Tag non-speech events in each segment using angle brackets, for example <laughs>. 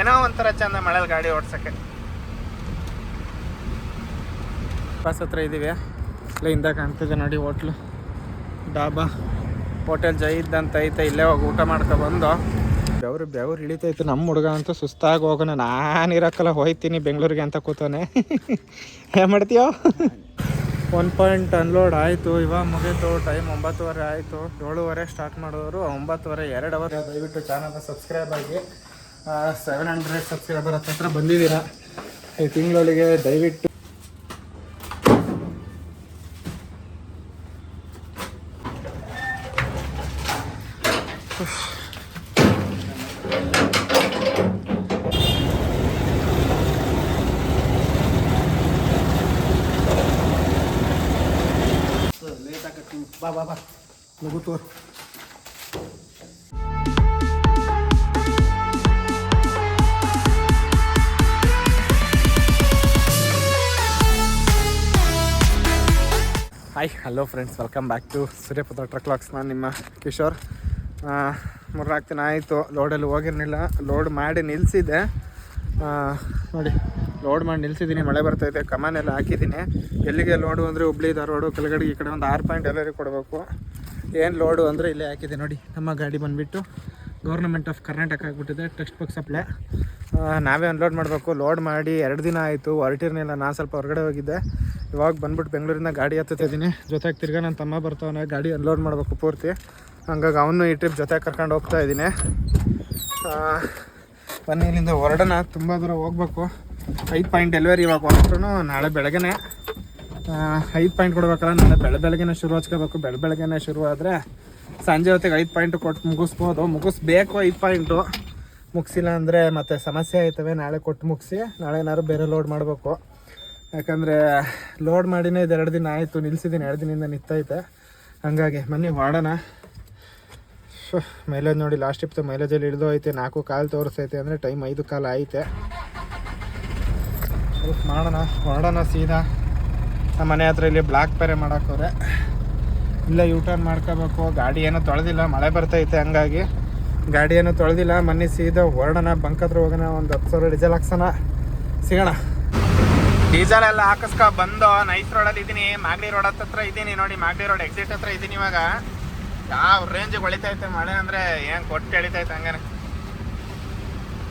ಏನೋ ಒಂಥರ ಚಂದ ಮಳೇಲಿ ಗಾಡಿ ಓಡ್ಸೋಕ್ಕೆ. ಬಸ್ ಹತ್ರ ಇದ್ದೀವಿ ಇಲ್ಲೇ ಹಿಂದೆ ಕಾಣ್ತಿದೆ ನೋಡಿ ಹೋಟ್ಲು. ಡಾಬಾ. ಹೋಟೆಲ್ ಜೈದ್ ಅಂತ ಐತೆ, ಇಲ್ಲೇ ಹೋಗಿ ಊಟ ಬಂದು. ಬೆವ್ರು ಬೆವ್ರು ಇಳಿತೈತೆ ನಮ್ಮ ಹುಡುಗ ಅಂತೂ ಸುಸ್ತಾಗಿ ಹೋಗೋಣ. ನಾನು ಇರೋಕ್ಕಲ್ಲ, ಹೋಯ್ತೀನಿ ಬೆಂಗಳೂರಿಗೆ ಅಂತ ಕೂತಾನೆ ಏನು ಮಾಡ್ತೀಯೋ? ಒನ್ ಪಾಯಿಂಟ್ ಅನ್ಲೋಡ್ ಆಯಿತು. ಇವಾಗ ಮುಗೀತು. ಟೈಮ್ ಒಂಬತ್ತುವರೆ ಆಯಿತು. ಏಳುವರೆ ಸ್ಟಾರ್ಟ್ ಮಾಡಿದವರು. ಒಂಬತ್ತುವರೆ ಎರಡು ಅವರ್ ದಯವಿಟ್ಟು ಚಾನಲ್ನ ಸಬ್ಸ್ಕ್ರೈಬ್ ಆಗಿ. ಸೆವೆನ್ ಹಂಡ್ರೆಡ್ ಸಬ್ಸ್ಕ್ರೈಬರ್ ಹತ್ರ ಬಂದಿದ್ದೀರಾ. ಈ ತಿಂಗಳಿಗೆ ದಯವಿಟ್ಟು. ಬಾ ಬಾ ಬಾ. ನುಗ್ಗು ತೋರ್. Hello friends welcome back to Suryaputra truck logs ನಾನು ನಿಮ್ಮ ಕಿಶೋರ್. ಮೂರ್ನಾಲ್ಕು ದಿನ ಆಯಿತು ಲೋಡಲ್ಲಿ ಹೋಗಿರಲಿಲ್ಲ. ಲೋಡ್ ಮಾಡಿ ನಿಲ್ಲಿಸಿದೆ ನೋಡಿ ಲೋಡ್ ಮಾಡಿ ನಿಲ್ಸಿದ್ದೀನಿ. ಮಳೆ ಬರ್ತೈತೆ. ಕಮಾನೆಲ್ಲ ಹಾಕಿದ್ದೀನಿ. ಎಲ್ಲಿಗೆ ಲೋಡು ಅಂದರೆ ಹುಬ್ಳಿ, ಧಾರವಾಡ ಕೆಳಗಡೆ ಈ ಕಡೆ ಒಂದು ಆರು ಪಾಯಿಂಟ್ ಎಲ್ಲರಿಗೆ ಕೊಡಬೇಕು. ಏನು ಲೋಡು ಅಂದರೆ ಇಲ್ಲೇ ಹಾಕಿದೆ ನೋಡಿ, ನಮ್ಮ ಗಾಡಿ ಬಂದುಬಿಟ್ಟು ಗೌರ್ಮೆಂಟ್ ಆಫ್ ಕರ್ನಾಟಕ ಆಗಿಬಿಟ್ಟಿದೆ. ಟೆಕ್ಸ್ಟ್ ಬುಕ್ ಸಪ್ಲೈ ನಾವೇ ಅನ್ಲೋಡ್ ಮಾಡಬೇಕು. ಲೋಡ್ ಮಾಡಿ ಎರಡು ದಿನ ಆಯಿತು. ಹೊರಟಿರ್ನಿಲ್ಲ ನಾನು ಸ್ವಲ್ಪ ಹೊರಗಡೆ ಹೋಗಿದ್ದೆ. ಇವಾಗ ಬಂದ್ಬಿಟ್ಟು ಬೆಂಗಳೂರಿಂದ ಗಾಡಿ ಹತ್ತಿದ್ದೀನಿ ಜೊತೆಗೆ ತಿರ್ಗಾ ನನ್ನ ತಮ್ಮ ಬರ್ತಾವನೆ, ಗಾಡಿ ಅನ್ಲೋಡ್ ಮಾಡಬೇಕು ಪೂರ್ತಿ. ಹಂಗಾಗಿ ಅವನು ಈ ಟ್ರಿಪ್ ಜೊತೆಗೆ ಕರ್ಕೊಂಡು ಹೋಗ್ತಾ ಇದ್ದೀನಿ. ಬನ್ನಿ, ಇಲ್ಲಿಂದ ಹೊರಡೋಣ. ತುಂಬ ದೂರ ಹೋಗ್ಬೇಕು. ಐದು ಪಾಯಿಂಟ್ ಡೆಲಿವರಿ ಇವಾಗ ಹೊರಟ್ರು ನಾಳೆ ಬೆಳಗ್ಗೆನೆ. ಐದು ಪಾಯಿಂಟ್ ಕೊಡ್ಬೇಕಲ್ಲ, ನಾಳೆ ಬೆಳೆ ಬೆಳಗ್ಗೆನೇ ಶುರು ಹಚ್ಕೋಬೇಕು. ಬೆಳೆ ಬೆಳಗ್ಗೆನೇ ಶುರು ಆದರೆ ಸಂಜೆ ಹೊತ್ತಿಗೆ ಐದು ಪಾಯಿಂಟ್ ಕೊಟ್ಟು ಮುಗಿಸ್ಬೋದು. ಮುಗಿಸ್ಬೇಕು ಐದು ಪಾಯಿಂಟು ಮುಗಿಸಿಲ್ಲ ಅಂದರೆ ಮತ್ತೆ ಸಮಸ್ಯೆ ಆಯ್ತವೆ, ನಾಳೆ ಕೊಟ್ಟು ಮುಗಿಸಿ, ನಾಳೆ ಏನಾದ್ರು ಬೇರೆ ಲೋಡ್ ಮಾಡಬೇಕು. ಯಾಕಂದರೆ ಲೋಡ್ ಮಾಡಿನೇ ಇದು ಎರಡು ದಿನ ಆಯಿತು ನಿಲ್ಸಿದ್ದೀನಿ ಎರಡು ದಿನದಿಂದ ನಿಂತೈತೆ. ಹಂಗಾಗಿ ಮನೆ ಮಾಡೋಣ. ಮೈಲೇಜ್ ನೋಡಿ ಲಾಸ್ಟ್ ಇಪ್ತು ಮೈಲೇಜಲ್ಲಿ ಇಳಿದು ಐತೆ ನಾಲ್ಕು ಕಾಲು ತೋರಿಸೈತೆ ಅಂದರೆ ಟೈಮ್ ಐದು ಕಾಲು ಐತೆ ಮಾಡೋಣ ಹೊರಡೋಣ ಸೀದಾ. ನಮ್ಮ ಮನೆ ಹತ್ರ ಇಲ್ಲಿ ಬ್ಲಾಕ್ ಪೇರೆ ಮಾಡೋಕ್ಕವ್ರೆ. ಇಲ್ಲ ಯೂ ಟರ್ನ್ ಮಾಡ್ಕೋಬೇಕು. ಗಾಡಿ ಏನೂ ತೊಳೆದಿಲ್ಲ, ಮಳೆ ಬರ್ತೈತೆ ಹಂಗಾಗಿ. ಗಾಡಿ ಏನೂ ತೊಳೆದಿಲ್ಲ ಮೊನ್ನೆ ಸೀದಾ ಹೊರಡೋಣ ಬಂಕ್ ಹತ್ರ ಹೋಗೋಣ, ಒಂದು ಹತ್ತು ಸಾವಿರ ಡೀಸೆಲ್ ಹಾಕ್ಸೋಣ. ಸಿಗೋಣ. ಡೀಸೆಲ್ ಎಲ್ಲ ಹಾಕಿಸ್ಕೊ ಬಂದು ನೈಸ್ ರೋಡಲ್ಲಿ ಇದ್ದೀನಿ. ಮಾಗಡಿ ರೋಡ್ ಹತ್ರ ಇದ್ದೀನಿ. ನೋಡಿ, ಮಾಗಡಿ ರೋಡ್ ಎಕ್ಸಿಟ್ ಹತ್ರ ಇದ್ದೀನಿ ಇವಾಗ. ಯಾವ ರೇಂಜಿಗೆ ಹೊಳಿತೈತೆ ಮಳೆ ಅಂದರೆ ಏನು ಕೊಟ್ಟು ಎಳಿತೈತೆ ಹಂಗಾನೆ.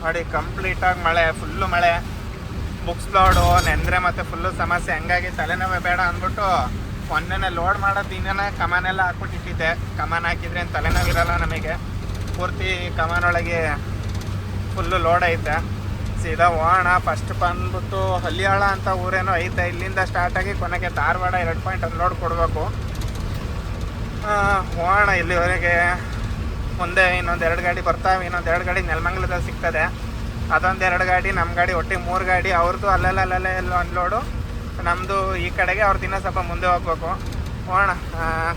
ನೋಡಿ ಕಂಪ್ಲೀಟಾಗಿ ಮಳೆ ಫುಲ್ಲು ಮಳೆ. ಬುಕ್ಸ್ ಲೋಡು ನೆಂದ್ರೆ ಮತ್ತೆ ಫುಲ್ಲು ಸಮಸ್ಯೆ. ಹಂಗಾಗಿ ತಲೆನೋವೇ ಬೇಡ ಅಂದ್ಬಿಟ್ಟು ಮೊನ್ನೆನೇ ಲೋಡ್ ಮಾಡೋ ದಿನನೇ ಕಮಾನೆಲ್ಲ ಹಾಕ್ಬಿಟ್ಟಿಟ್ಟಿದ್ದೆ ಕಮಾನ್ ಹಾಕಿದ್ರೆ ತಲೆನೋವಿರಲ್ಲ ನಮಗೆ. ಪೂರ್ತಿ ಕಮಾನೊಳಗೆ ಫುಲ್ಲು ಲೋಡ್ ಐತೆ. ಸೀದಾ ಹೋಗೋಣ ಫಸ್ಟ್ ಬಂದ್ಬಿಟ್ಟು ಹಲ್ಲಿಯಾಳ ಅಂತ ಊರೇನೋ ಐತೆ. ಇಲ್ಲಿಂದ ಸ್ಟಾರ್ಟ್ ಆಗಿ ಕೊನೆಗೆ ಧಾರವಾಡ ಎರಡು ಪಾಯಿಂಟ್ ಲೋಡ್ ಕೊಡಬೇಕು. ಹೋಗೋಣ ಇಲ್ಲಿವರೆಗೆ. ಮುಂದೆ ಇನ್ನೊಂದು ಎರಡು ಗಾಡಿ ಬರ್ತಾವೆ ಇನ್ನೊಂದು ಎರಡು ಗಾಡಿ ನೆಲಮಂಗಲದಲ್ಲಿ ಸಿಗ್ತದೆ. ಅದೊಂದು ಎರಡು ಗಾಡಿ ನಮ್ಮ ಗಾಡಿ ಒಟ್ಟಿಗೆ ಮೂರು ಗಾಡಿ. ಅವ್ರದ್ದು ಅಲ್ಲೆಲ್ಲ ಅಲ್ಲೆಲ್ಲ ಎಲ್ಲ ಅನ್ಲೋಡು. ನಮ್ಮದು ಈ ಕಡೆಗೆ ಅವ್ರ ದಿನ ಸ್ವಲ್ಪ ಮುಂದೆ ಹೋಗ್ಬೇಕು. ಹೋಗೋಣ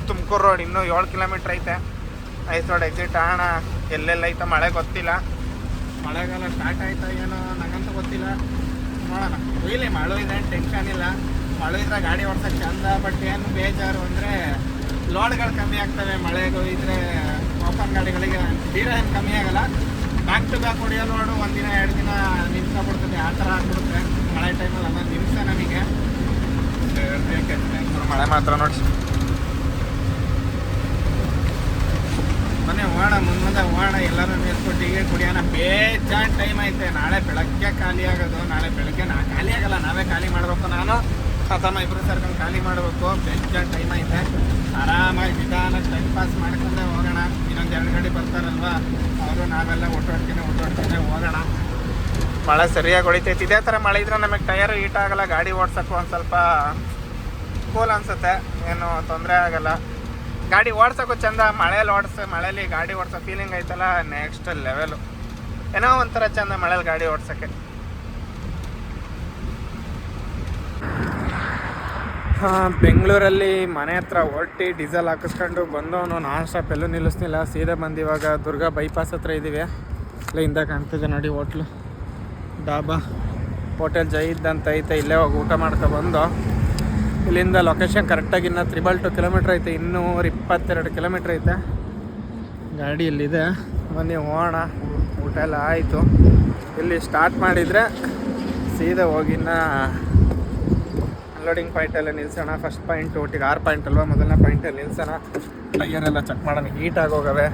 ತುಮಕೂರು ರೋಡ್ ಇನ್ನೂ ಏಳು ಕಿಲೋಮೀಟ್ರ್ ಐತೆ. ಐಸ್ ರೋಡ್ ಎಕ್ಸಿಟ್ ಆಗೋಣ ಎಲ್ಲೆಲ್ಲ ಐತೆ? ಮಳೆ ಗೊತ್ತಿಲ್ಲ. ಮಳೆಗಾಲ ಸ್ಟಾರ್ಟ್ ಆಯ್ತಾ ಏನೋ ನನಗಂತೂ ಗೊತ್ತಿಲ್ಲ. ನೋಡೋಣ. ಇಲ್ಲಿ ಮಳೆ ಇದೆ ಟೆನ್ಷನ್ ಇಲ್ಲ. ಮಳೆ ಇದ್ರೆ ಗಾಡಿ ಓಡ್ಸೋಕೆ ಚಂದ ಬಟ್ ಏನು ಬೇಜಾರು ಅಂದರೆ ಲೋಡ್ಗಳು ಕಮ್ಮಿ ಆಗ್ತವೆ. ಮಳೆಗೂ ಇದ್ರೆ ಓಪನ್ ಗಾಡಿಗಳಿಗೆ ಬೀರ ಏನು ಕಮ್ಮಿ ಆಗಲ್ಲ. ಬ್ಯಾಕ್ ಟು ಬ್ಯಾಕ್ ಹೊಡಿಯೋ ಲೋಡು ಒಂದಿನ ಎರಡು ದಿನ ನಿಲ್ಸ್ಕೊಬಿಡ್ತದೆ ಆ ಥರ ಆಗ್ಬಿಡುತ್ತೆ ಮಳೆ ಟೈಮಲ್ಲಿ ಅಲ್ಲ ನಿಮಿಷ ನಮಗೆ. ಮಳೆ ಮಾತ್ರ ನೋಡಿ ಮನೆ ಹೋಗೋಣ ಮುಂದೆ ಹೋಗೋಣ ಎಲ್ಲರೂ ನಿಲ್ಸ್ಕೊಟ್ಟಿಗೆ ಕುಡಿಯೋಣ. ಬೇಜಾನ್ ಟೈಮ್ ಐತೆ. ನಾಳೆ ಬೆಳಗ್ಗೆ ಖಾಲಿ ಆಗೋದು, ನಾಳೆ ಬೆಳಗ್ಗೆ ನಾ ಖಾಲಿ ಆಗಲ್ಲ, ನಾವೇ ಖಾಲಿ ಮಾಡಬೇಕು ನಾನು. ಸತಮ ಇಬ್ಬರು ಸೇರ್ಕೊಂಡು ಖಾಲಿ ಮಾಡಬೇಕು. ಬೇಜಾನ್ ಟೈಮ್ ಐತೆ. ಆರಾಮಾಗಿ ನಿಧಾನ ಟೈಮ್ ಪಾಸ್ ಮಾಡ್ಕೊಂಡೆ ಹೋಗೋಣ. ಇನ್ನೊಂದು ಎರಡು ಗಂಟೆ ಬರ್ತಾರಲ್ವಾ? ಅವರು ನಾವೆಲ್ಲ ಓಟಾಡ್ತೀನಿ ಓಟಾಡ್ತೀನಿ ಹೋಗೋಣ. ಮಳೆ ಸರಿಯಾಗಿ ಹೊಡಿತೈತಿ. ಇದೇ ಥರ ಮಳೆ ಇದ್ರೆ ನಮಗೆ ಟಯರ್ ಹೀಟ್ ಆಗಲ್ಲ. ಗಾಡಿ ಓಡ್ಸೋಕ್ಕೂ ಒಂದು ಸ್ವಲ್ಪ ಕೂಲ್ ಅನ್ಸುತ್ತೆ. ಏನು ತೊಂದರೆ ಆಗಲ್ಲ. ಗಾಡಿ ಓಡ್ಸೋಕ್ಕೂ ಚಂದ, ಮಳೇಲಿ ಓಡಿಸ, ಮಳೇಲಿ ಗಾಡಿ ಓಡಿಸೋ ಫೀಲಿಂಗ್ ಐತಲ್ಲ ನೆಕ್ಸ್ಟ್ ಲೆವೆಲು ಏನೋ ಒಂಥರ ಚಂದ ಮಳೇಲಿ ಗಾಡಿ ಓಡ್ಸೋಕ್ಕೆ. ಬೆಂಗಳೂರಲ್ಲಿ ಮನೆ ಹತ್ರ ಹೊಟ್ಟಿ ಡೀಸೆಲ್ ಹಾಕಿಸ್ಕೊಂಡು ಬಂದವನು, ನಾನ್ ಸ್ಟಾಪ್ ಎಲ್ಲೂ ನಿಲ್ಲಿಸ್ನಿಲ್ಲ ಸೀದಾ ಬಂದು ಇವಾಗ ದುರ್ಗಾ ಬೈಪಾಸ್ ಹತ್ರ ಇದ್ದೀವಿ ಇಲ್ಲ ಹಿಂದೆ ಕಾಣ್ತಿದೆ ನೋಡಿ ಹೋಟ್ಲು. ಡಾಬಾ. ಹೋಟೆಲ್ ಜೈದ್ ಅಂತ ಐತೆ ಇಲ್ಲೇ ಹೋಗಿ ಊಟ ಮಾಡ್ಕೊ ಬಂದು. ಇಲ್ಲಿಂದ ಲೊಕೇಶನ್ ಕರೆಕ್ಟಾಗಿ ಇನ್ನು ತ್ರಿಬಲ್ ಟು ಕಿಲೋಮೀಟ್ರ್ ಐತೆ, ಇನ್ನೂರ ಇಪ್ಪತ್ತೆರಡು ಕಿಲೋಮೀಟ್ರ್ ಐತೆ. ಗಾಡಿ ಇಲ್ಲಿದೆ. ಬನ್ನಿ, ಹೋಗೋಣ. ಊಟ ಎಲ್ಲ ಆಯಿತು. ಇಲ್ಲಿ ಸ್ಟಾರ್ಟ್ ಮಾಡಿದರೆ ಸೀದಾ ಹೋಗಿನ್ನ ಅನ್ಲೋಡಿಂಗ್ ಪಾಯಿಂಟಲ್ಲೇ ನಿಲ್ಸೋಣ. ಫಸ್ಟ್ ಪಾಯಿಂಟ್ ಒಟ್ಟಿಗೆ ಆರು ಪಾಯಿಂಟ್ ಅಲ್ವಾ? ಮೊದಲನೇ ಪಾಯಿಂಟಲ್ಲಿ ನಿಲ್ಸೋಣ. ಟೈಯರೆಲ್ಲ ಚೆಕ್ ಮಾಡೋಣ. ಹೀಟ್ ಆಗೋಗವೆ.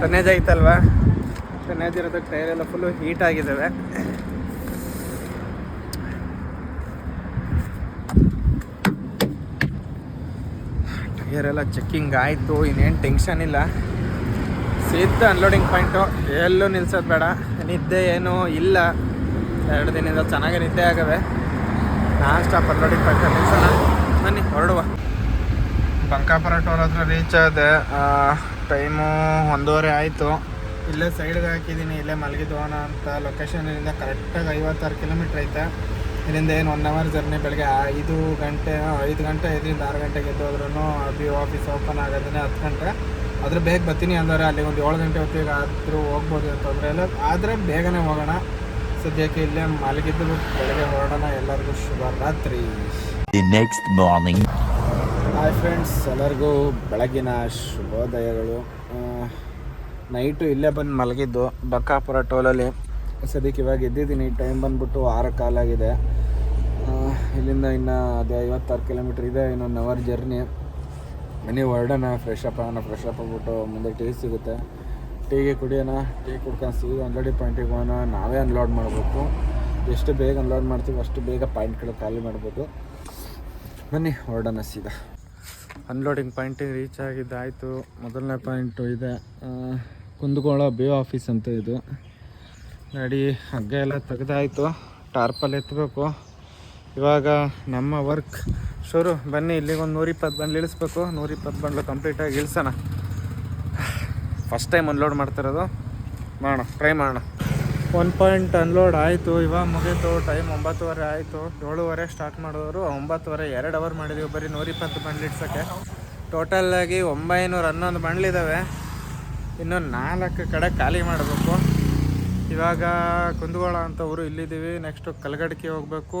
ಟನ್ನೇಜ್ ಐತಲ್ವಾ? ಟನ್ನೇಜ್ ಇರೋದಕ್ಕೆ ಟೈರೆಲ್ಲ ಫುಲ್ಲು ಹೀಟ್ ಆಗಿದ್ದಾವೆ ಟೈರ್ ಎಲ್ಲ ಚೆಕ್ಕಿಂಗ್ ಆಯಿತು, ಇನ್ನೇನು ಟೆನ್ಷನ್ ಇಲ್ಲ. ಸೀದಾ ಅನ್ಲೋಡಿಂಗ್ ಪಾಯಿಂಟು ಎಲ್ಲೂ ನಿಲ್ಸೋದು ಬೇಡ. ನಿದ್ದೆ ಏನೂ ಇಲ್ಲ. ಎರಡು ದಿನದಿಂದ ಚೆನ್ನಾಗಿ ನಿದ್ದೆ ಆಗವೆ. ನಾನ್ ಸ್ಟಾಪ್ ಅನ್ಲೋಡಿಂಗ್ ಪಾಯಿಂಟ್ ನಿಲ್ಸೋಣ. ಬನ್ನಿ, ಹೊರಡುವ. ಬಂಕಾಪುರ ಟೋಲ್ ಹತ್ರ ರೀಚ್ ಆದೆ. ಟೈಮು ಒಂದೂವರೆ ಆಯಿತು. ಇಲ್ಲೇ ಸೈಡ್ಗೆ ಹಾಕಿದ್ದೀನಿ ಇಲ್ಲೇ ಮಲಗಿದ್ವಾನ ಅಂತ. ಲೊಕೇಶನಿಂದ ಕರೆಕ್ಟಾಗಿ ಐವತ್ತಾರು ಕಿಲೋಮೀಟ್ರ್ ಐತೆ. ಇಲ್ಲಿಂದ ಏನು ಒನ್ ಅವರ್ ಜರ್ನಿ ಬೆಳಗ್ಗೆ ಐದು ಗಂಟೆ ಐದು ಗಂಟೆ ಐದರಿಂದ ಆರು ಗಂಟೆಗೆ ಎದ್ದು ಹೋದ್ರೂ ಬಿ ಆಫೀಸ್ ಓಪನ್ ಆಗೋದೇ ಹತ್ತು ಗಂಟೆ. ಆದರೆ ಬೇಗ ಬರ್ತೀನಿ ಅಂದರೆ ಅಲ್ಲಿ ಒಂದು ಏಳು ಗಂಟೆ ಹೊತ್ತಿಗೆ ಆದರೂ ಹೋಗ್ಬೋದು ಅಂತಂದ್ರೆ ಎಲ್ಲ ಆದರೆ ಬೇಗನೆ ಹೋಗೋಣ. ಸದ್ಯಕ್ಕೆ ಇಲ್ಲೇ ಮಲಗಿದ್ದು ಬೆಳಗ್ಗೆ ಹೊರಡೋಣ. ಎಲ್ಲರಿಗೂ ಶುಭ ರಾತ್ರಿ the next morning hi friends ಎಲ್ಲರಿಗೂ ಬೆಳಗಿನ ಶುಭೋದಯಗಳು. ನೈಟು ಇಲ್ಲೇ ಬಂದು ಮಲಗಿದ್ದು ಬಕ್ಕಾಪುರ ಟೋಲಲ್ಲಿ ಸದ್ಯಕ್ಕೆ ಇವಾಗ ಎದ್ದಿದ್ದೀನಿ. ಟೈಮ್ ಬಂದ್ಬಿಟ್ಟು ಆರು ಕಾಲಾಗಿದೆ ಇಲ್ಲಿಂದ ಇನ್ನು ಅದೇ ಐವತ್ತಾರು ಕಿಲೋಮೀಟ್ರ್ ಇದೆ, ಇನ್ನೊಂದು ಅವರ್ ಜರ್ನಿ ಮನೆ ಹೊರಡೋಣ ಫ್ರೆಶ್ ಅಪ್ ಆಗೋಣ ಫ್ರೆಶ್ ಅಪ್ ಆಗ್ಬಿಟ್ಟು ಮುಂದೆ ಟೀ ಸಿಗುತ್ತೆ. ಟೀಗೆ ಕುಡಿಯೋಣ ಟೀ ಕುಡ್ಕೊಂಡು ಸೀದಾ ಅನ್ಲೋಡಿ ಪಾಯಿಂಟಿಗೆ ಹೋಗೋಣ. ನಾವೇ ಅನ್ಲೋಡ್ ಮಾಡಬೇಕು. ಎಷ್ಟು ಬೇಗ ಅನ್ಲೋಡ್ ಮಾಡ್ತೀವಿ ಅಷ್ಟು ಬೇಗ ಪಾಯಿಂಟ್ಗಳು ಖಾಲಿ ಮಾಡ್ಬೋದು. ಬನ್ನಿ, ಹೊರಡೋಣ ಸೀದಾ. ಅನ್ಲೋಡಿಂಗ್ ಪಾಯಿಂಟಿಗೆ ರೀಚ್ ಆಗಿದ್ದಾಯಿತು. ಮೊದಲನೇ ಪಾಯಿಂಟು ಇದೆ. ಕುಂದಗೋಳ ಬಿ ಆಫೀಸ್ ಅಂತ ಇದು. ಗಾಡಿ ಹಗ್ಗ ಎಲ್ಲ ತೆಗೆದಾಯಿತು. ಟಾರ್ಪಲ್ ಎತ್ತಬೇಕು ಇವಾಗ ನಮ್ಮ ವರ್ಕ್. ಶುರು, ಬನ್ನಿ, ಇಲ್ಲಿಗೆ ಒಂದು ನೂರಿಪ್ಪತ್ತು ಬಂಡ್ಲು ಇಳಿಸ್ಬೇಕು. ನೂರಿಪ್ಪತ್ತು ಬಂಡ್ಲು ಕಂಪ್ಲೀಟಾಗಿ ಇಳಿಸೋಣ. ಫಸ್ಟ್ ಟೈಮ್ ಅನ್ಲೋಡ್ ಮಾಡ್ತಿರೋದು. ಮಾಡೋಣ ಟ್ರೈ ಮಾಡೋಣ. ಒನ್ ಪಾಯಿಂಟ್ ಅನ್ಲೋಡ್ ಆಯಿತು. ಇವಾಗ ಮುಗೀತು. ಟೈಮ್ ಒಂಬತ್ತುವರೆ ಆಯಿತು. ಏಳುವರೆ ಸ್ಟಾರ್ಟ್ ಮಾಡಿದವರು. ಒಂಬತ್ತುವರೆ, ಎರಡು ಅವರ್ ಮಾಡಿದ್ದೀವಿ ಬರೀ ನೂರಿಪ್ಪತ್ತು ಬಂಡ್ಲು ಇಡ್ಸೋಕ್ಕೆ ಆಗಿ ಒಂಬೈನೂರ ಹನ್ನೊಂದು ಬಂಡ್ಲಿದ್ದಾವೆ ಇನ್ನು ನಾಲ್ಕು ಕಡೆ ಖಾಲಿ ಮಾಡಬೇಕು. ಇವಾಗ ಕುಂದಗೋಳ ಅಂತ ಊರು ಇಲ್ಲಿದ್ದೀವಿ. ನೆಕ್ಸ್ಟು ಕಲಗಡ್ಕೆ ಹೋಗಬೇಕು.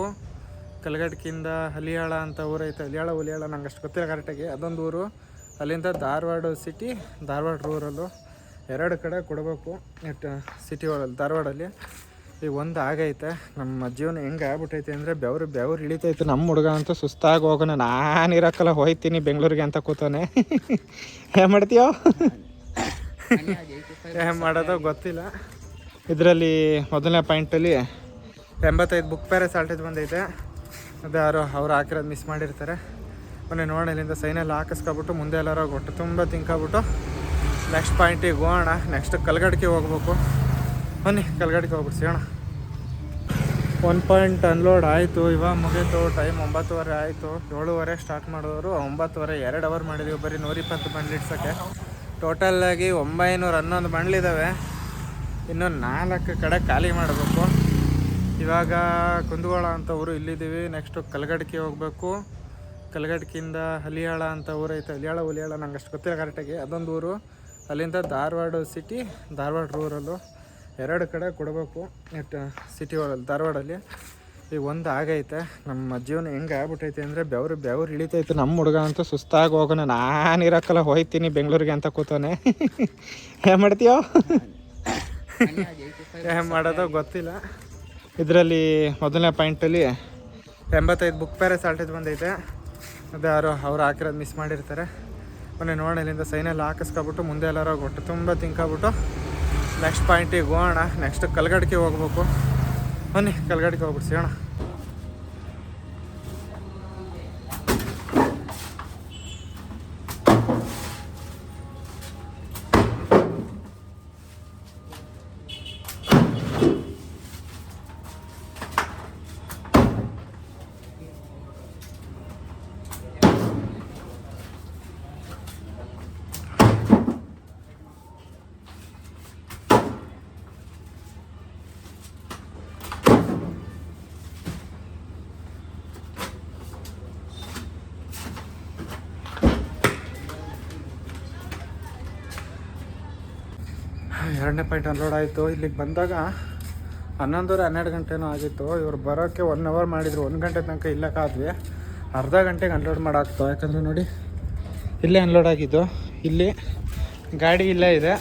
ಕಲ್ಗಡ್ಕಿಯಿಂದ ಹಲಿಯಾಳ ಅಂತ ಊರೈತೆ ಹಲಿಯಾಳ ಹುಲಿಯಾಳ ನಂಗೆ ಅಷ್ಟು ಗೊತ್ತಿಲ್ಲ ಕರೆಕ್ಟಾಗಿ ಅದೊಂದು ಊರು. ಅಲ್ಲಿಂದ ಧಾರವಾಡ ಸಿಟಿ ಧಾರವಾಡ ರೂರಲ್ಲು ಎರಡು ಕಡೆ ಕೊಡಬೇಕು ನೆಟ್ ಸಿಟಿ ಒಳಗೆ ಧಾರವಾಡಲ್ಲಿ. ಈಗ ಒಂದು ಆಗೈತೆ. ನಮ್ಮ ಜೀವನ ಹೆಂಗೆ ಆಗ್ಬಿಟ್ಟೈತೆ ಅಂದರೆ ಬೆವರು ಬೆವರು ಇಳಿತೈತೆ ನಮ್ಮ ಹುಡುಗ ಅಂತೂ ಸುಸ್ತಾಗಿ ಹೋಗೋಣ. ನಾನು ಇರೋಕ್ಕಲ್ಲ ಹೋಯ್ತೀನಿ ಬೆಂಗಳೂರಿಗೆ ಅಂತ ಕೂತಾನೆ <laughs> ಏನು ಮಾಡ್ತೀಯೋ? ಏನು ಮಾಡೋದೋ ಗೊತ್ತಿಲ್ಲ. ಇದರಲ್ಲಿ ಮೊದಲನೇ ಪಾಯಿಂಟಲ್ಲಿ ಎಂಬತ್ತೈದು ಬುಕ್ ಬೇರೆ ಸಾಲ್ಟೇಜ್ ಬಂದೈತೆ. ಅದು ಯಾರು ಅವ್ರು ಹಾಕಿರೋದು ಮಿಸ್ ಮಾಡಿರ್ತಾರೆ. ಮೊನ್ನೆ ನೋಡಿ ಇಲ್ಲಿಂದ ಸೈನೆಲ್ಲ ಹಾಕಿಸ್ಕೊಬಿಟ್ಟು ಮುಂದೆ ಎಲ್ಲಾರು ಒಟ್ಟು ತುಂಬ ತಿಂಕಾಬಿಟ್ಟು ನೆಕ್ಸ್ಟ್ ಪಾಯಿಂಟಿಗೆ ಹೋಗೋಣ. ನೆಕ್ಸ್ಟ್ ಕಲ್ಗಡ್ಕೆ ಹೋಗ್ಬೇಕು. ಬನ್ನಿ ಕಲ್ಗಡ್ಕೆ ಹೋಗ್ಬಿಟ್ಟು ಸಿಗೋಣ. ಒನ್ ಪಾಯಿಂಟ್ ಅನ್ಲೋಡ್ ಆಯಿತು. ಇವಾಗ ಮುಗೀತು. ಟೈಮ್ ಒಂಬತ್ತುವರೆ ಆಯಿತು. ಏಳುವರೆ ಸ್ಟಾರ್ಟ್ ಮಾಡಿದವರು. ಒಂಬತ್ತುವರೆ ಎರಡು ಅವರ್ ಮಾಡಿದ್ದೀವಿ ಬರೀ ನೂರಿಪ್ಪತ್ತು ಬಂಡ್ಲಿಡ್ಸೋಕ್ಕೆ ಟೋಟಲಾಗಿ ಒಂಬೈನೂರ ಹನ್ನೊಂದು ಬಂಡ್ಲಿದ್ದಾವೆ ಇನ್ನು ನಾಲ್ಕು ಕಡೆ ಖಾಲಿ ಮಾಡಬೇಕು. ಇವಾಗ ಕುಂದಗೋಳ ಅಂತ ಊರು ಇಲ್ಲಿದ್ದೀವಿ. ನೆಕ್ಸ್ಟು ಕಲ್ಗಡ್ಕಿ ಹೋಗಬೇಕು. ಕಲ್ಗಡ್ಕಿಯಿಂದ ಹಲಿಯಾಳ ಅಂತ ಊರೈತೆ ಹಲಿಯಾಳ, ಹುಲಿಯಾಳ ನಂಗೆ ಅಷ್ಟು ಗೊತ್ತಿಲ್ಲ ಕರೆಕ್ಟಾಗಿ ಅದೊಂದು ಊರು. ಅಲ್ಲಿಂದ ಧಾರವಾಡ ಸಿಟಿ ಧಾರವಾಡ ರೂರಲ್ಲು ಎರಡು ಕಡೆ ಕೊಡಬೇಕು. ನೆಟ್ ಸಿಟಿ ಒಳಗೆ, ಧಾರವಾಡಲ್ಲಿ. ಈಗ ಒಂದು ಆಗೈತೆ. ನಮ್ಮ ಜೀವನ ಹೆಂಗೆ ಆಗ್ಬಿಟ್ಟೈತೆ ಅಂದರೆ ಬೆವರು ಬೆವರು ಇಳಿತೈತೆ ನಮ್ಮ ಹುಡುಗ ಅಂತೂ ಸುಸ್ತಾಗಿ ಹೋಗೋಣ. ನಾನು ಇರೋಕ್ಕಲ್ಲ ಹೋಯ್ತೀನಿ ಬೆಂಗಳೂರಿಗೆ ಅಂತ ಕೂತಾನೆ <laughs> ಏನು ಮಾಡ್ತೀಯೋ? ಏನು ಮಾಡೋದೋ ಗೊತ್ತಿಲ್ಲ. ಇದರಲ್ಲಿ ಮೊದಲನೇ ಪಾಯಿಂಟಲ್ಲಿ ಎಂಬತ್ತೈದು ಬುಕ್ ಬೇರೆ ಸಾಲ್ಟೇಜ್ ಬಂದೈತೆ. ಅದು ಯಾರು ಅವ್ರು ಹಾಕಿರೋದು ಮಿಸ್ ಮಾಡಿರ್ತಾರೆ. ಮೊನ್ನೆ ನೋಡಿ ಅಲ್ಲಿಂದ ಸೈನೆಲ್ಲ ಹಾಕಿಸ್ಕೊಬಿಟ್ಟು ಮುಂದೆ ಎಲ್ಲಾರು ಹೊಟ್ಟು ತುಂಬ ತಿಂಕಾಬಿಟ್ಟು ನೆಕ್ಸ್ಟ್ ಪಾಯಿಂಟಿಗೆ ಹೋಗೋಣ. ನೆಕ್ಸ್ಟ್ ಕಲ್ಗಡ್ಕೆ ಹೋಗ್ಬೇಕು. ಬನ್ನಿ, ಕಲ್ಗಡ್ಕೆ ಹೋಗ್ಬಿಟ್ಟು ಸಿಗೋಣ. ಎರಡನೇ ಪಾಯಿಂಟ್ ಅನ್ಲೋಡ್ ಆಯಿತು. ಇಲ್ಲಿಗೆ ಬಂದಾಗ ಹನ್ನೊಂದೂವರೆ ಹನ್ನೆರಡು ಗಂಟೆನೂ ಆಗಿತ್ತು. ಇವ್ರು ಬರೋಕ್ಕೆ ಒನ್ ಅವರ್ ಮಾಡಿದರು. ಒಂದು ಗಂಟೆ ತನಕ ಇಲ್ಲಕ್ಕಾದ್ವಿ ಅರ್ಧ ಗಂಟೆಗೆ ಅನ್ಲೋಡ್ ಮಾಡಾಕ್ತು ಯಾಕಂದರೆ ನೋಡಿ, ಇಲ್ಲೇ ಅನ್ಲೋಡ್ ಆಗಿದ್ದು. ಇಲ್ಲಿ ಗಾಡಿ ಇಲ್ಲೇ ಇದೆ.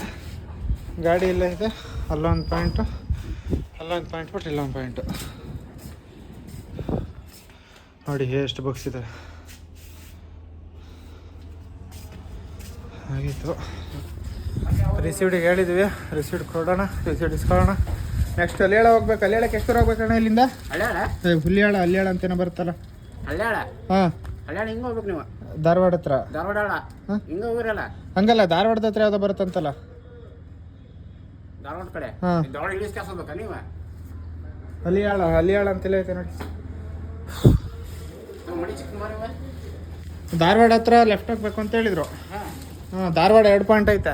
ಗಾಡಿ ಇಲ್ಲೇ ಇದೆ. ಅಲ್ಲೊಂದು ಪಾಯಿಂಟು ಅಲ್ಲೊಂದು ಪಾಯಿಂಟ್ ಬಿಟ್ಟು ಇಲ್ಲೊಂದು ಪಾಯಿಂಟು ನೋಡಿ ಎಷ್ಟು ಬುಕ್ಸ್ ಇದೆ ಆಗಿತ್ತು. ರಿಸೀವ್ಡಿಗೆ ಹೇಳಿದ್ವಿ. ರಿಸೀವ್ಡ್ ಕೊಡೋಣ ರಿಸೀವ್ಡ್ ಇಸ್ಕೊಳ್ಳೋಣ. ನೆಕ್ಸ್ಟ್ ಅಲ್ಲೇಳ ಹೋಗ್ಬೇಕು. ಅಲ್ಲಿಯಾಳಕ್ಕೆ ಎಷ್ಟು ದೂರ ಹೋಗ್ಬೇಕಣ್ಣ ಇಲ್ಲಿಂದ? ಅಲ್ಲಾ ಏ, ಹುಲಿಯಾಳ ಅಲ್ಲಿಯಾಳ ಅಂತೇನೋ ಬರುತ್ತಲ್ಲ. ಹಾಂ. ಅಲ್ಲೇಳ ಹಿಂಗೆ ಹೋಗ್ಬೇಕು ನೀವು. ಧಾರವಾಡ ಹತ್ರ. ಧಾರವಾಡ? ಹಿಂಗೆ ಹೋಗಿರಲ್ಲ ಹಂಗಲ್ಲ ಧಾರವಾಡದ ಹತ್ರ ಯಾವ್ದೋ ಬರುತ್ತಂತಲ್ಲ. ಧಾರವಾಡ ಕಡೆ. ಹಾ. ಧಾರವಾಡ ಇಳಿಸ್ ಕೆಲಸ ಹೋಗ್ಬೇಕಾ ನೀವು? ಅಲಿಯಾಳ ಅಲಿಯಾಳ ಅಂತೆಲ್ಲ ಐತೆ ನೋಡಿ. ಧಾರವಾಡ ಹತ್ರ ಲೆಫ್ಟ್ ಹೋಗ್ಬೇಕು ಅಂತ ಹೇಳಿದ್ರು. ಹಾಂ. ಹಾಂ ಧಾರವಾಡ ಎರಡು ಪಾಯಿಂಟ್ ಐತೆ.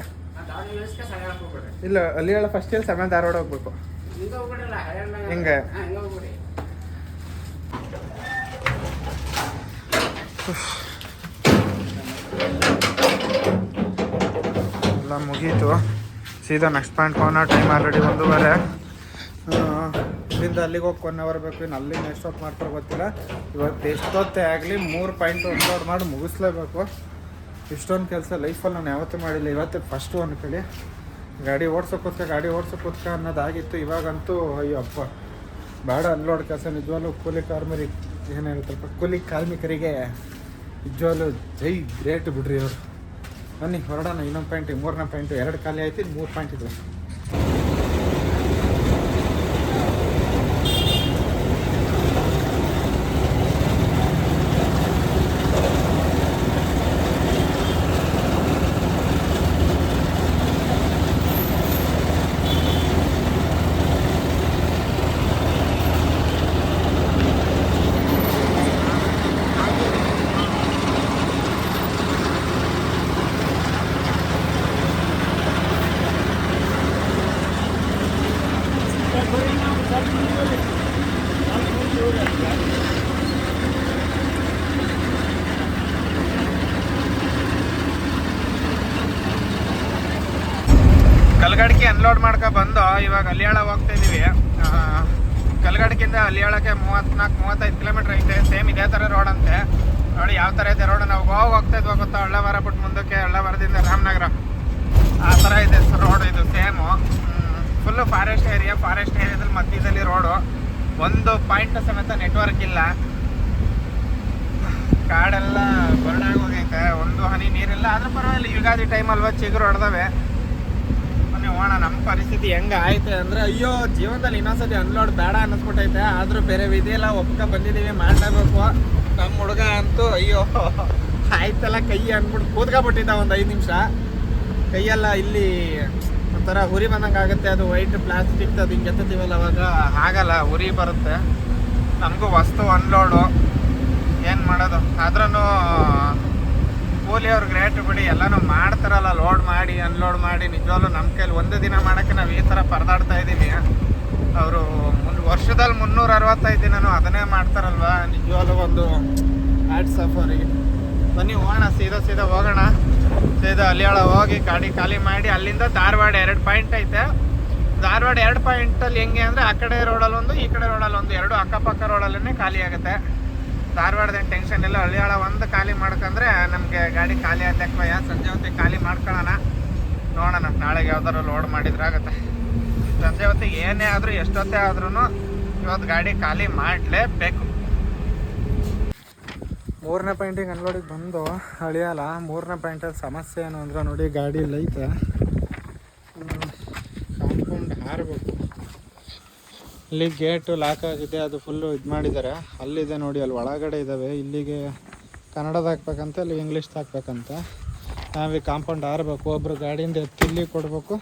ಧಾರವಾಡ ಅಲ್ಲಿ ಹೇಳ ಇಲ್ಲ ಫಸ್ಟ್ ಇಲ್ಲಿ ಸಮಯ ಧಾರವಾಡ ಹೋಗ್ಬೇಕು. ಹಿಂಗೆ? ಎಲ್ಲ ಮುಗೀತು. ಸೀದಾ ನೆಕ್ಸ್ಟ್ ಪಾಯಿಂಟ್ ಹೋಗೋಣ ಟೈಮ್ ಆಲ್ರೆಡಿ ಒಂದೂವರೆ. ಆ, ಇಲ್ಲಿಂದ ಅಲ್ಲಿಗೆ ಹೋಗಿ ಒನ್ ಅವರ್ ಬೇಕು. ಇನ್ನು ಅಲ್ಲಿಂದ ಹೊತ್ತು ಮಾಡ್ತಾರೆ ಗೊತ್ತಿಲ್ಲ. ಇವತ್ತು ಎಷ್ಟೊತ್ತೇ ಆಗಲಿ ಮೂರು ಪಾಯಿಂಟ್ ಅನ್ಲೋಡ್ ಮಾಡಿ ಮುಗಿಸ್ಲೇಬೇಕು. ಇಷ್ಟೊಂದು ಕೆಲಸ ಲೈಫಲ್ಲಿ ನಾನು ಯಾವತ್ತೂ ಮಾಡಿಲ್ಲ. ಇವತ್ತೇ ಫಸ್ಟು ಅಂದ್ಕೊಳ್ಳಿ ಗಾಡಿ ಓಡ್ಸೋ ಕೂತ್ಕ ಗಾಡಿ ಓಡ್ಸೋ ಕೂತ್ಕ ಅನ್ನೋದಾಗಿತ್ತು. ಇವಾಗಂತೂ ಅಯ್ಯೋ ಅಪ್ಪ. ಬೇಡ ಅನ್ಲೋಡ್ ಕೆಲಸ. ನಿಜವಾಗ್ಲೂ ಕೂಲಿ ಕಾರ್ಮಿಕರಿ ಏನು ಕೂಲಿ ಕಾರ್ಮಿಕರಿಗೆ ನಿಜವಾಗ್ಲೂ ಜೈ ಗ್ರೇಟ್ ಬಿಡ್ರಿ ಅವರು. ಬನ್ನಿ, ಹೊರಡೋಣ. ಇನ್ನೊಂದು ಪಾಯಿಂಟ್ ಮೂರನೇ ಪಾಯಿಂಟು ಎರಡು ಖಾಲಿ ಆಯ್ತು ಮೂರು ಪಾಯಿಂಟ್ ಇದೆ. ಕಲ್ಗಡಿಕೆ ಅನ್ಲೋಡ್ ಮಾಡ್ಕೊ ಬಂದು ಇವಾಗ ಅಲಿಯಾಳ ಹೋಗ್ತಾ ಇದೀವಿ. ಕಲ್ಗಡಿಕೆಯಿಂದ ಅಲಿಯಾಳಕ್ಕೆ ಮೂವತ್ನಾಲ್ಕು ಮೂವತ್ತೈದು ಕಿಲೋಮೀಟರ್ ಐತೆ. ಸೇಮ್ ಇದೇ ಥರ ರೋಡ್ ಅಂತೆ. ನೋಡಿ ಯಾವ ಥರ ಇದೆ ರೋಡ್ ನಾವು ಹೋಗಿ ಹೋಗ್ತಾ ಇದ್ವಾ ಗೊತ್ತಾ? ಹಳ್ಳವಾರ ಬಿಟ್ಟು ಮುಂದಕ್ಕೆ ಹಳ್ಳವಾರದಿಂದ ರಾಮನಗರ. ಆ ಥರ ಇದೆ ರೋಡ್ ಇದು same full forest area forest ಏರಿಯಾದಲ್ಲಿ ಮಧ್ಯದಲ್ಲಿ ರೋಡು ಒಂದು ಪಾಯಿಂಟ್ ಸಮೇತ ನೆಟ್ವರ್ಕ್ ಇಲ್ಲ. ಕಾಡೆಲ್ಲ ಬರಡಾಗಿ ಹೋಗೈತೆ. ಒಂದು ಹನಿ ನೀರಿಲ್ಲ. ಆದ್ರೂ ಪರವಾಗಿಲ್ಲ. ಯುಗಾದಿ ಟೈಮ್ ಅಲ್ವಾ ಚಿಗುರು ಹೊಡೆದವೆ. ಹೋಗೋಣ ನಮ್ಮ ಪರಿಸ್ಥಿತಿ ಹೆಂಗೆ ಆಯ್ತು ಅಂದರೆ, ಅಯ್ಯೋ, ಜೀವನದಲ್ಲಿ ಇನ್ನೊಂದ್ಸತಿ ಅನ್ಲೋಡ್ ಬೇಡ ಅನ್ನಿಸ್ಬಿಟ್ಟೈತೆ. ಆದರೂ ಬೇರೆ ವಿಧಿ ಎಲ್ಲ ಒಪ್ಕ ಬಂದಿದ್ದೀವಿ ಮಾಡಲೇಬೇಕು. ನಮ್ಮ ಹುಡುಗ ಅಂತೂ, ಅಯ್ಯೋ, ಆಯ್ತಲ್ಲ ಕೈ ಅಂದ್ಬಿಟ್ಟು ಕೂತ್ಕೊಬಿಟ್ಟಿದ್ದ ಒಂದು ಐದು ನಿಮಿಷ. ಕೈಯೆಲ್ಲ ಇಲ್ಲಿ ಒಂಥರ ಉರಿ ಬಂದಂಗೆ ಆಗುತ್ತೆ. ಅದು ವೈಟ್ ಪ್ಲಾಸ್ಟಿಕ್ ಅದು ಹಿಂಗೆ ಎತ್ತೀವಲ್ಲ ಅವಾಗ. ಆಗಲ್ಲ, ಉರಿ ಬರುತ್ತೆ. ನಮಗೂ ವಸ್ತು ಅನ್ಲೋಡು ಏನು ಮಾಡೋದು? ಆದ್ರೂ ಕೂಲಿಯವ್ರು ಗ್ರೇಟ್ ಬಿಡಿ, ಎಲ್ಲನೂ ಮಾಡ್ತಾರಲ್ಲ ಲೋಡ್ ಮಾಡಿ ಅನ್ಲೋಡ್ ಮಾಡಿ, ನಿಜವಾಗ್ಲೂ ನಮ್ಮ ಕೈಲಿ ಒಂದು ದಿನ ಮಾಡೋಕ್ಕೆ ನಾವು ಈ ಥರ ಪರದಾಡ್ತಾ ಇದ್ದೀವಿ ಅವರು ಒಂದು ವರ್ಷದಲ್ಲಿ ಮುನ್ನೂರ ಅರವತ್ತೈದು ದಿನನೂ ಅದನ್ನೇ ಮಾಡ್ತಾರಲ್ವಾ, ನಿಜವಾಗ್ಲೂ ಒಂದು ಆರ್ಟ್ ಸಫರಿ ಅವರಿಗೆ. ಬನ್ನಿ ಹೋಗೋಣ, ಸೀದಾ ಸೀದಾ ಹೋಗೋಣ. ಸೀದಾ ಅಲ್ಲಿಯಾಳ ಹೋಗಿ ಗಾಡಿ ಖಾಲಿ ಮಾಡಿ, ಅಲ್ಲಿಂದ ಧಾರವಾಡ ಎರಡು ಪಾಯಿಂಟ್ ಐತೆ. ಧಾರವಾಡ ಎರಡು ಪಾಯಿಂಟಲ್ಲಿ ಹೆಂಗೆ ಅಂದರೆ ಆ ಕಡೆ ರೋಡಲ್ಲಿ ಒಂದು, ಈ ಕಡೆ ರೋಡಲ್ಲಿ ಒಂದು, ಎರಡು ಅಕ್ಕಪಕ್ಕ ರೋಡಲ್ಲೇ ಖಾಲಿ ಆಗುತ್ತೆ. ಧಾರವಾಡದೇನು ಟೆನ್ಷನ್ ಇಲ್ಲ. ಹಳ್ಳಿಯಾಳ ಒಂದು ಖಾಲಿ ಮಾಡ್ಕಂದ್ರೆ ನಮಗೆ ಗಾಡಿ ಖಾಲಿ ಆದ್ಲೆಕ್ಕಯ್ಯ ಸಂಜೆ ಹೊತ್ತಿಗೆ ಖಾಲಿ ಮಾಡ್ಕೊಳ್ಳೋಣ. ನೋಡೋಣ ನಾಳೆಗೆ ಯಾವ್ದಾದ್ರು ಲೋಡ್ ಮಾಡಿದ್ರೆ ಆಗುತ್ತೆ. ಸಂಜೆ ಹೊತ್ತಿಗೆ ಏನೇ ಆದರೂ, ಎಷ್ಟೊತ್ತೇ ಆದ್ರೂ ಇವತ್ತು ಗಾಡಿ ಖಾಲಿ ಮಾಡಲೇಬೇಕು. ಮೂರನೇ ಪಾಯಿಂಟಿಗೆ ಅನ್ಲೋಡಿಗೆ ಬಂದು ಅಳಿಯಲ್ಲ ಮೂರನೇ ಪಾಯಿಂಟಲ್ಲಿ ಸಮಸ್ಯೆ ಏನು ಅಂದ್ರೆ ನೋಡಿ, ಗಾಡಿ ಲೈಟ್ ಕಾಂಪೌಂಡ್ ಹಾರಬೇಕು. ಇಲ್ಲಿ ಗೇಟು ಲಾಕ್ ಆಗಿದೆ, ಅದು ಫುಲ್ಲು ಇದು ಮಾಡಿದ್ದಾರೆ. ಅಲ್ಲಿದೆ ನೋಡಿ, ಅಲ್ಲಿ ಒಳಗಡೆ ಇದ್ದಾವೆ ಇಲ್ಲಿಗೆ ಕನ್ನಡದ ಹಾಕ್ಬೇಕಂತ ಅಲ್ಲಿ ಇಂಗ್ಲೀಷ್ದು ಹಾಕ್ಬೇಕಂತ. ನಾವೀಗ ಕಾಂಪೌಂಡ್ ಆರಬೇಕು ಒಬ್ಬರು ಗಾಡಿಯಿಂದ ಎತ್ತಿ ಇಲ್ಲಿ ಕೊಡಬೇಕು,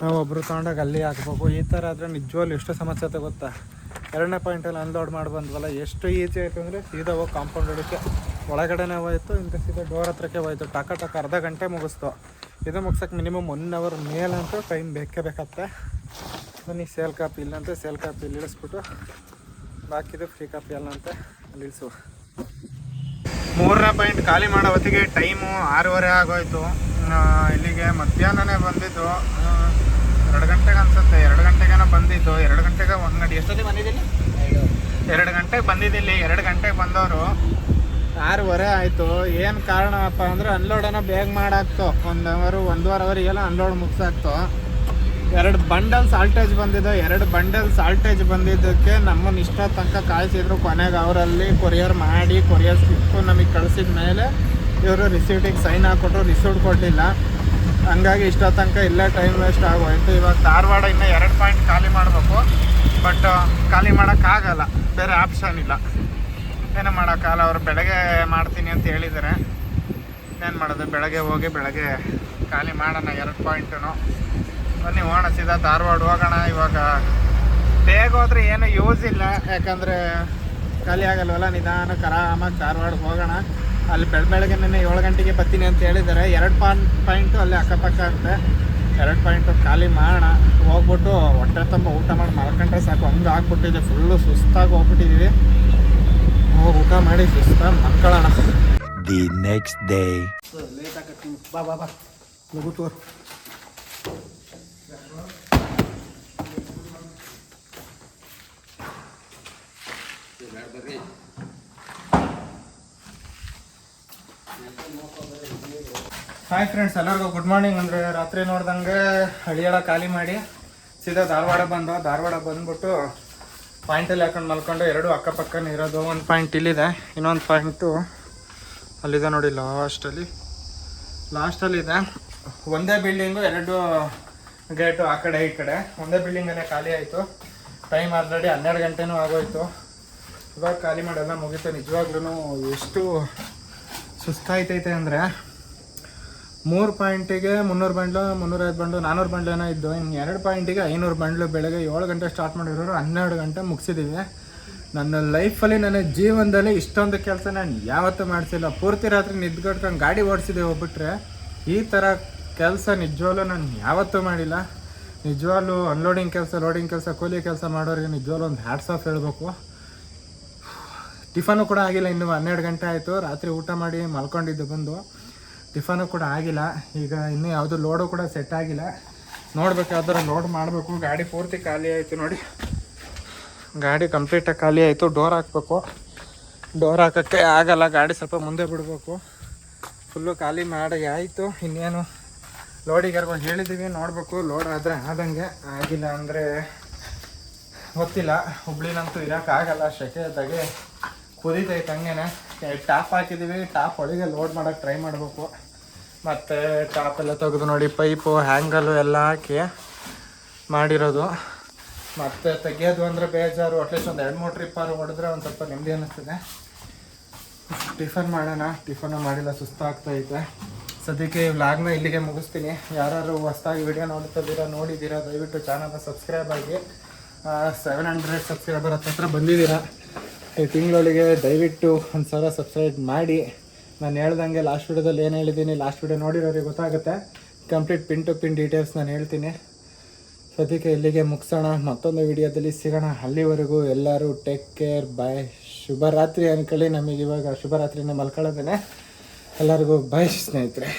ನಾವು ಒಬ್ಬರು ತೊಗೊಂಡಾಗ ಅಲ್ಲಿ ಹಾಕ್ಬೇಕು. ಈ ಥರ ಆದರೆ ನಿಜವಾಗ್ಲೂ ಎಷ್ಟು ಸಮಸ್ಯೆ ಆಯ್ತು ಗೊತ್ತಾ? ಎರಡನೇ ಪಾಯಿಂಟಲ್ಲಿ ಅನ್ಲೋಡ್ ಮಾಡಿ ಬಂದ್ವಲ್ಲ, ಎಷ್ಟು ಈಸಿ ಆಯಿತು ಅಂದರೆ ಸೀದಾ ಹೋಗಿ ಕಾಂಪೌಂಡ್ ಹೊಡಿಕೆ ಒಳಗಡೆನೇ ಹೋಯ್ತು ಇಂಥ ಸೀದಾ ಡೋರ್ ಹತ್ರಕ್ಕೆ ಹೋಯ್ತು. ಟಕ ಟಕ ಅರ್ಧ ಗಂಟೆ ಮುಗಿಸ್ತು. ಇದು ಮುಗ್ಸೋಕ್ಕೆ ಮಿನಿಮಮ್ ಒನ್ ಅವರ್ ಮೇಲಂತೂ ಟೈಮ್ ಬೇಕೇ ಬೇಕತ್ತೆ ಬನ್ನಿ ಸೇಲ್ ಕಾಪಿ ಇಲ್ಲಂತೆ ಸೇಲ್ ಕಾಪಿ ಇಲ್ಲಿ ಇಳಿಸ್ಬಿಟ್ಟು ಬಾಕಿದು ಫ್ರೀ ಕಾಪಿ ಅಲ್ಲ ಅಂತ ಅಲ್ಲಿ ಇಳಿಸುವ. ಮೂರನೇ ಪಾಯಿಂಟ್ ಖಾಲಿ ಮಾಡೋ ಹೊತ್ತಿಗೆ ಟೈಮು ಆರೂವರೆ ಆಗೋಯ್ತು. ಇಲ್ಲಿಗೆ ಮಧ್ಯಾಹ್ನನೇ ಬಂದಿದ್ದು. ಎರಡು ಗಂಟೆಗೆ ಅನ್ಸುತ್ತೆ. ಎರಡು ಗಂಟೆಗೇನೋ ಬಂದಿದ್ದು. ಎರಡು ಗಂಟೆಗೆ ಒಂದು ಗಂಟೆ ಎಷ್ಟೊತ್ತಿಗೆ ಬಂದಿದ್ದೀನಿ ಎರಡು ಗಂಟೆಗೆ ಬಂದಿದ್ದಿಲ್ಲಿ ಎರಡು ಗಂಟೆಗೆ ಬಂದವರು ಆರೂವರೆ ಆಯಿತು. ಏನು ಕಾರಣಪ್ಪ ಅಂದರೆ ಅನ್ಲೋಡನ್ನು ಬೇಗ ಮಾಡಾಕ್ತು. ಒಂದು ಅವರು ಒಂದೂವರೆ ಅವರಿಗೆಲ್ಲ ಅನ್ಲೋಡ್ ಮುಗಿಸಾಕ್ತು. ಎರಡು ಬಂಡಲ್ ಸಾಲ್ಟೇಜ್ ಬಂದಿದೆ, ಎರಡು ಬಂಡಲ್ ಸಾಲ್ಟೇಜ್ ಬಂದಿದ್ದಕ್ಕೆ ನಮ್ಮನ್ನು ಇಷ್ಟ ತನಕ ಕಾಯಿಸಿದ್ರು ಕೊನೆಗೆ ಅವರಲ್ಲಿ ಕೊರಿಯರ್ ಮಾಡಿ ಕೊರಿಯರ್ ಸಿಕ್ಕು ನಮಗೆ ಕಳಿಸಿದ ಮೇಲೆ ಇವರು ರಿಸೀಪ್ಟಿಗೆ ಸೈನ್ ಹಾಕ್ಕೊಟ್ರು ರಿಸೀಪ್ಟ್ ಕೊಡಲಿಲ್ಲ. ಹಂಗಾಗಿ ಇಷ್ಟ ತನಕ ಇಲ್ಲೇ ಟೈಮ್ ವೇಸ್ಟ್ ಆಗೋಯ್ತು. ಇವಾಗ ಧಾರವಾಡ ಇನ್ನೂ ಎರಡು ಪಾಯಿಂಟ್ ಖಾಲಿ ಮಾಡಬೇಕು ಬಟ್ ಖಾಲಿ ಮಾಡೋಕ್ಕಾಗಲ್ಲ ಬೇರೆ ಆಪ್ಷನ್ ಇಲ್ಲ. ಏನೋ ಮಾಡೋಕ್ಕಾಗಲ್ಲ ಅವ್ರು ಬೆಳಗ್ಗೆ ಮಾಡ್ತೀನಿ ಅಂತ ಹೇಳಿದ್ದಾರೆ ಏನು ಮಾಡೋದು? ಬೆಳಗ್ಗೆ ಹೋಗಿ ಬೆಳಗ್ಗೆ ಖಾಲಿ ಮಾಡೋಣ ಎರಡು ಪಾಯಿಂಟು ಬನ್ನಿ ಹೋಗೋಣ ಸೀದಾ ಧಾರವಾಡ ಹೋಗೋಣ. ಇವಾಗ ಬೇಗ ಹೋದ್ರೆ ಏನು ಯೂಸ್ ಇಲ್ಲ. ಯಾಕಂದರೆ ಖಾಲಿ ಆಗಲ್ವಲ್ಲ ನಿಧಾನಕ್ಕೆ ಆರಾಮಾಗಿ ಧಾರವಾಡ ಹೋಗೋಣ. ಅಲ್ಲಿ ಬೆಳ ಬೆಳಗ್ಗೆ ನಿನ್ನೆ ಏಳು ಗಂಟೆಗೆ ಬರ್ತೀನಿ ಅಂತ ಹೇಳಿದ್ದಾರೆ. ಎರಡು ಪಾಯಿಂಟ್ ಪಾಯಿಂಟು ಅಲ್ಲಿ ಅಕ್ಕಪಕ್ಕ ಅಂತೆ. ಎರಡು ಪಾಯಿಂಟು ಖಾಲಿ ಮಾಡೋಣ. ಹೋಗ್ಬಿಟ್ಟು ಹೊಟ್ಟೆ ತುಂಬ ಊಟ ಮಾಡಿ ಮಲ್ಕೊಂಡ್ರೆ ಸಾಕು. ಹಂಗೆ ಆಗ್ಬಿಟ್ಟಿದೆ. ಫುಲ್ಲು ಸುಸ್ತಾಗಿ ಹೋಗ್ಬಿಟ್ಟಿದ್ದೀವಿ ಹೋಗಿ ಊಟ ಮಾಡಿ ಸುಸ್ತಾಗಿ ಮಲ್ಕೊಳ್ಳೋಣ. ದಿ ನೆಕ್ಸ್ಟ್ ಡೇ ಲೇಟ್ ಆಗತ್ತೆ ಬಾ ಬಾ ಬಾ. ಲಘು ತೋರ್ ಹಾಯ್ ಫ್ರೆಂಡ್ಸ್ ಎಲ್ಲರಿಗೂ ಗುಡ್ ಮಾರ್ನಿಂಗ್ ಅಂದರೆ ರಾತ್ರಿ ನೋಡ್ದಂಗೆ ಹಳಿಯಳ ಖಾಲಿ ಮಾಡಿ ಸೀದಾ ಧಾರವಾಡ ಬಂದು, ಧಾರವಾಡ ಬಂದ್ಬಿಟ್ಟು ಪಾಯಿಂಟಲ್ಲಿ ಹಾಕೊಂಡು ಮಲ್ಕೊಂಡು ಎರಡು ಅಕ್ಕಪಕ್ಕನೇ ಇರೋದು. ಒಂದು ಪಾಯಿಂಟ್ ಇಲ್ಲಿದೆ, ಇನ್ನೊಂದು ಪಾಯಿಂಟು ಅಲ್ಲಿದೆ ನೋಡಿ ಲಾಸ್ಟಲ್ಲಿ ಲಾಸ್ಟಲ್ಲಿದೆ ಒಂದೇ ಬಿಲ್ಡಿಂಗು ಎರಡು ಗೇಟು ಆ ಕಡೆ ಈ ಕಡೆ. ಒಂದೇ ಬಿಲ್ಡಿಂಗಲ್ಲೇ ಖಾಲಿ ಆಯಿತು. ಟೈಮ್ ಆಲ್ರೆಡಿ ಹನ್ನೆರಡು ಗಂಟೆನೂ ಆಗೋಯ್ತು. ಇವಾಗ ಖಾಲಿ ಮಾಡೋಲ್ಲ ಮುಗಿತ. ನಿಜವಾಗ್ಲೂ ಎಷ್ಟು ಸುಸ್ತಾಯ್ತೈತೆ ಅಂದರೆ ಮೂರು ಪಾಯಿಂಟಿಗೆ ಮುನ್ನೂರು ಬಂಡ್ಲು ಮುನ್ನೂರೈದು ಬಂಡ್ಲು ನಾನ್ನೂರು ಬಂಡ್ಲು ಏನೋ ಇದ್ದು. ಇನ್ನು ಎರಡು ಪಾಯಿಂಟಿಗೆ ಐನೂರು ಬಂಡ್ಲು ಬೆಳಗ್ಗೆ ಏಳು ಗಂಟೆ ಸ್ಟಾರ್ಟ್ ಮಾಡಿರೋರು ಹನ್ನೆರಡು ಗಂಟೆ ಮುಗಿಸಿದ್ದೀವಿ ನನ್ನ ಲೈಫಲ್ಲಿ ನನ್ನ ಜೀವನದಲ್ಲಿ ಇಷ್ಟೊಂದು ಕೆಲಸ ನಾನು ಯಾವತ್ತೂ ಮಾಡಿಸಿಲ್ಲ. ಪೂರ್ತಿ ರಾತ್ರಿ ನಿದ್ಗಟ್ಕೊಂಡು ಗಾಡಿ ಓಡಿಸಿದೆ ಹೋಗ್ಬಿಟ್ರೆ ಈ ಥರ ಕೆಲಸ ನಿಜವಾಗ್ಲೂ ನಾನು ಯಾವತ್ತೂ ಮಾಡಿಲ್ಲ. ನಿಜವಾಗ್ಲೂ ಅನ್ಲೋಡಿಂಗ್ ಕೆಲಸ ಲೋಡಿಂಗ್ ಕೆಲಸ, ಕೂಲಿ ಕೆಲಸ ಮಾಡೋರಿಗೆ ನಿಜವಾಗ್ಲೂ ಒಂದು ಹ್ಯಾಟ್ಸ್ ಆಫ್ ಹೇಳಬೇಕು. ಟಿಫನು ಕೂಡ ಆಗಿಲ್ಲ, ಇನ್ನು ಹನ್ನೆರಡು ಗಂಟೆ ಆಯಿತು. ರಾತ್ರಿ ಊಟ ಮಾಡಿ ಮಲ್ಕೊಂಡಿದ್ದು ಬಂದು. ಟಿಫನು ಕೂಡ ಆಗಿಲ್ಲ. ಈಗ ಇನ್ನೂ ಯಾವುದು ಲೋಡು ಕೂಡ ಸೆಟ್ ಆಗಿಲ್ಲ. ನೋಡ್ಬೇಕು ಯಾವ್ದಾರ ಲೋಡ್ ಮಾಡಬೇಕು. ಗಾಡಿ ಪೂರ್ತಿ ಖಾಲಿ ಆಯಿತು ನೋಡಿ. ಗಾಡಿ ಕಂಪ್ಲೀಟಾಗಿ ಖಾಲಿ ಆಯಿತು. ಡೋರ್ ಹಾಕಬೇಕು. ಡೋರ್ ಹಾಕೋಕ್ಕೆ ಆಗಲ್ಲ. ಗಾಡಿ ಸ್ವಲ್ಪ ಮುಂದೆ ಬಿಡಬೇಕು. ಫುಲ್ಲು ಖಾಲಿ ಮಾಡಿ ಆಯಿತು. ಇನ್ನೇನು ಲೋಡಿಗಾರ್ಗಳು ಹೇಳಿದ್ದೀವಿ ನೋಡಬೇಕು. ಲೋಡ್ ಆದರೆ ಆದಂಗೆ. ಆಗಿಲ್ಲ ಅಂದರೆ ಗೊತ್ತಿಲ್ಲ. ಹುಬ್ಳಿಲಂತೂ ಇರೋಕ್ಕಾಗಲ್ಲ. ಸೆಕೆದಾಗೆ ಕುದೀತೈತೆ ಹಂಗೇನೆ ಟಾಪ್ ಹಾಕಿದ್ದೀವಿ ಟಾಪ್ ಒಳಗೆ ಲೋಡ್ ಮಾಡೋಕ್ಕೆ ಟ್ರೈ ಮಾಡಬೇಕು. ಮತ್ತು ಟಾಪ್ ಎಲ್ಲ ತೆಗೆದು ನೋಡಿ ಪೈಪು ಹ್ಯಾಂಗಲು ಎಲ್ಲ ಹಾಕಿ ಮಾಡಿರೋದು. ಮತ್ತು ತೆಗಿಯೋದು ಅಂದರೆ ಬೇಜಾರು. ಅಟ್ಲೀಸ್ಟ್ ಒಂದು ಎರಡು, ಮೂರು ಟ್ರಿಪ್ಪಾರು ಹೊಡೆದ್ರೆ ಒಂದು ಸ್ವಲ್ಪ ನೆಮ್ಮದಿ ಅನ್ನಿಸ್ತದೆ. ಟಿಫನ್ ಮಾಡೋಣ. ಟಿಫನ್ ಮಾಡಿಲ್ಲ, ಸುಸ್ತಾಗ್ತೈತೆ. ಸದ್ಯಕ್ಕೆ ವ್ಲಾಗ್ನ ಇಲ್ಲಿಗೆ ಮುಗಿಸ್ತೀನಿ. ಯಾರು ಹೊಸ್ದಾಗಿ ವಿಡಿಯೋ ನೋಡ್ತಿದ್ದೀರಾ ನೋಡಿದ್ದೀರಾ, ದಯವಿಟ್ಟು ಚಾನಲ್ನ ಸಬ್ಸ್ಕ್ರೈಬ್ ಆಗಿ ಸೆವೆನ್ ಹಂಡ್ರೆಡ್ ಸಬ್ಸ್ಕ್ರೈಬರ್ ಹತ್ರ ಬಂದಿದ್ದೀರಾ. ಈ ತಿಂಗಳೊಳಗೆ ದಯವಿಟ್ಟು ಒಂದು ಸಾವಿರ ಸಬ್ಸ್ಕ್ರೈಬ್ ಮಾಡಿ. ನಾನು ಹೇಳ್ದಂಗೆ ಲಾಸ್ಟ್ ವಿಡಿಯೋದಲ್ಲಿ ಏನು ಹೇಳಿದ್ದೀನಿ ಲಾಸ್ಟ್ ವಿಡಿಯೋ ನೋಡಿರೋರಿಗೆ ಗೊತ್ತಾಗುತ್ತೆ. Complete pin to pin details ನಾನು ಹೇಳ್ತೀನಿ. ಸದ್ಯಕ್ಕೆ ಇಲ್ಲಿಗೆ ಮುಗಿಸೋಣ. ಮತ್ತೊಂದು ವಿಡಿಯೋದಲ್ಲಿ ಸಿಗೋಣ. ಅಲ್ಲಿವರೆಗೂ ಎಲ್ಲರೂ ಟೇಕ್ ಕೇರ್ ಬಾಯ್ ಶುಭರಾತ್ರಿ ಅಂದ್ಕೊಳ್ಳಿ ನಮಗಿವಾಗ ಶುಭರಾತ್ರಿನ ಮಲ್ಕೊಳ್ಳೋದೇನೆ. ಎಲ್ಲರಿಗೂ ಬಾಯ್ ಸ್ನೇಹಿತರೆ.